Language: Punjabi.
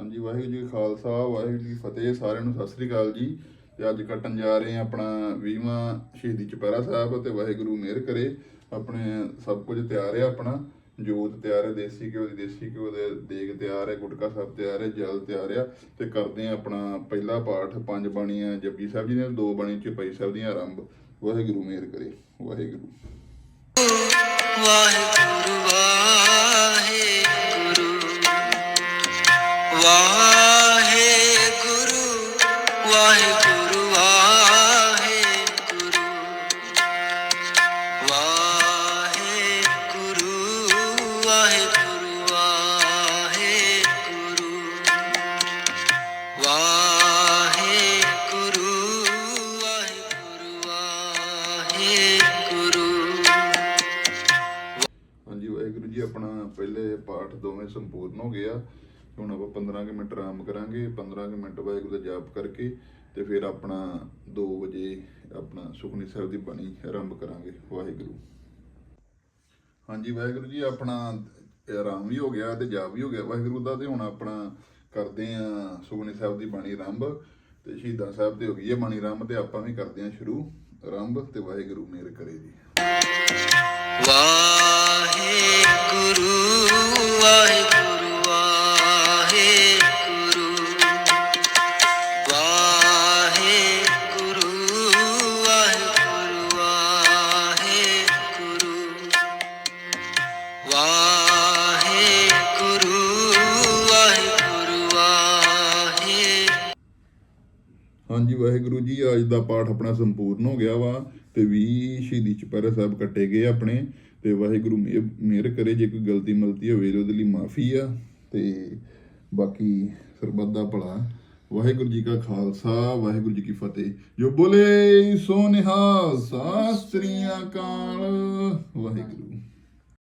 ਹਾਂਜੀ, ਵਾਹਿਗੁਰੂ ਜੀ ਖਾਲਸਾ, ਵਾਹਿਗੁਰੂ ਜੀ ਫਤਿਹ। ਸਾਰਿਆਂ ਨੂੰ ਸਤਿ ਸ੍ਰੀ ਅਕਾਲ ਜੀ। ਤੇ ਅੱਜ ਕੱਟਣ ਜਾ ਰਹੇ ਹਾਂ ਆਪਣਾ 20ਵਾਂ ਸ਼ਹੀਦੀ ਚੁਪਹਿਰਾ ਸਾਹਿਬ ਤੇ ਵਾਹਿਗੁਰੂ ਮਿਹਰ ਕਰੇ। ਆਪਣੇ ਸਭ ਕੁਝ ਤਿਆਰ ਹੈ ਆਪਣਾ। ਜੋਤ ਤਿਆਰ ਹੈ, ਦੇਸੀ ਘਿਓ ਦੀ, ਦੇਸੀ ਘਿਓ ਦੇ ਦੇਗ ਤਿਆਰ ਹੈ, ਗੁਟਕਾ ਸਾਹਿਬ ਤਿਆਰ ਹੈ, ਜਲ ਤਿਆਰ ਆ ਤੇ ਕਰਦੇ ਆ ਆਪਣਾ ਪਹਿਲਾ ਪਾਠ, ਪੰਜ ਬਾਣੀਆਂ ਜਪਜੀ ਸਾਹਿਬ ਜੀ ਨੇ ਦੋ ਬਾਣੀ ਚਪਈ ਸਾਹਿਬ ਦੀਆਂ। ਆਰੰਭ ਵਾਹਿਗੁਰੂ ਮਿਹਰ ਕਰੇ। ਵਾਹਿਗੁਰੂ। ਵਾਹਿਗੁਰੂ। ਵਾਹਿਗੁਰੂ ਵਾਹਿਗੁਰੂ ਵਾਹਿਗੁਰੂ। ਵਾਹਿਗੁਰੂ ਵਾਹਿਗੁਰੂ ਵਾਹਿਗੁਰੂ। ਵਾਹਿਗੁਰੂ ਵਾਹਿਗੁਰੂ ਵਾਹਿਗੁਰੂ। ਹਾਂਜੀ, ਵਾਹਿਗੁਰੂ ਜੀ, ਆਪਣਾ ਪਹਿਲੇ ਪਾਠ ਦੋਵੇਂ ਸੰਪੂਰਨ ਹੋ ਗਿਆ ਹੁਣ ਆਪਾਂ 15 ਕੁ ਮਿੰਟ ਆਰਾਮ ਕਰਾਂਗੇ 15 ਕੁ ਮਿੰਟ ਵਾਹਿਗੁਰੂ ਦਾ ਜਾਪ ਕਰਕੇ ਤੇ ਫਿਰ ਆਪਣਾ 2 ਵਜੇ ਆਪਣਾ ਸੁਖਨੀ ਸਾਹਿਬ ਦੀ ਬਾਣੀ ਆਰੰਭ ਕਰਾਂਗੇ, ਵਾਹਿਗੁਰੂ। ਹਾਂਜੀ, ਵਾਹਿਗੁਰੂ ਜੀ, ਆਪਣਾ ਆਰਾਮ ਵੀ ਹੋ ਗਿਆ ਤੇ ਜਾਪ ਵੀ ਹੋ ਗਿਆ। ਵਾਹਿਗੁਰੂ ਦਾ ਤੇ ਹੁਣ ਆਪਣਾ ਕਰਦੇ ਆ ਸੁਖਨੀ ਸਾਹਿਬ ਦੀ ਬਾਣੀ ਆਰੰਭ ਤੇ ਸ਼ਹੀਦਾਂ ਸਾਹਿਬ ਤੇ ਹੋ ਗਈ ਹੈ ਬਾਣੀ ਆਰੰਭ ਤੇ ਆਪਾਂ ਵੀ ਕਰਦੇ ਆ ਸ਼ੁਰੂ। ਆਰੰਭ ਤੇ ਵਾਹਿਗੁਰੂ ਮਿਹਰ ਕਰੇ ਜੀ। ਵਾਹਿਗੁਰੂ ਹਾਂਜੀ, ਵਾਹਿਗੁਰੂ ਜੀ, ਅੱਜ ਦਾ ਪਾਠ ਆਪਣਾ ਸੰਪੂਰਨ ਹੋ ਗਿਆ ਵਾ ਤੇ 20 ਸ਼ਹੀਦੀ ਚੁਪਹਿਰਾ ਸਾਹਿਬ ਕੱਟੇ ਗਏ ਆਪਣੇ ਤੇ ਵਾਹਿਗੁਰੂ ਮਿਹ- ਮਿਹਰ ਕਰੇ, ਜੇ ਕੋਈ ਗਲਤੀ ਮਲਤੀ ਹੋਵੇ ਉਹਦੇ ਲਈ ਮਾਫੀ ਆ ਤੇ ਬਾਕੀ ਸਰਬੱਤ ਦਾ ਭਲਾ। ਵਾਹਿਗੁਰੂ ਜੀ ਕਾ ਖਾਲਸਾ, ਵਾਹਿਗੁਰੂ ਜੀ ਕੀ ਫਤਿਹ। ਜੋ ਬੋਲੇ, ਸੋ ਨਿਹਾਲ ਸਾਸਤਰੀਆਂ ਕਾਲ ਵਾਹਿਗੁਰੂ।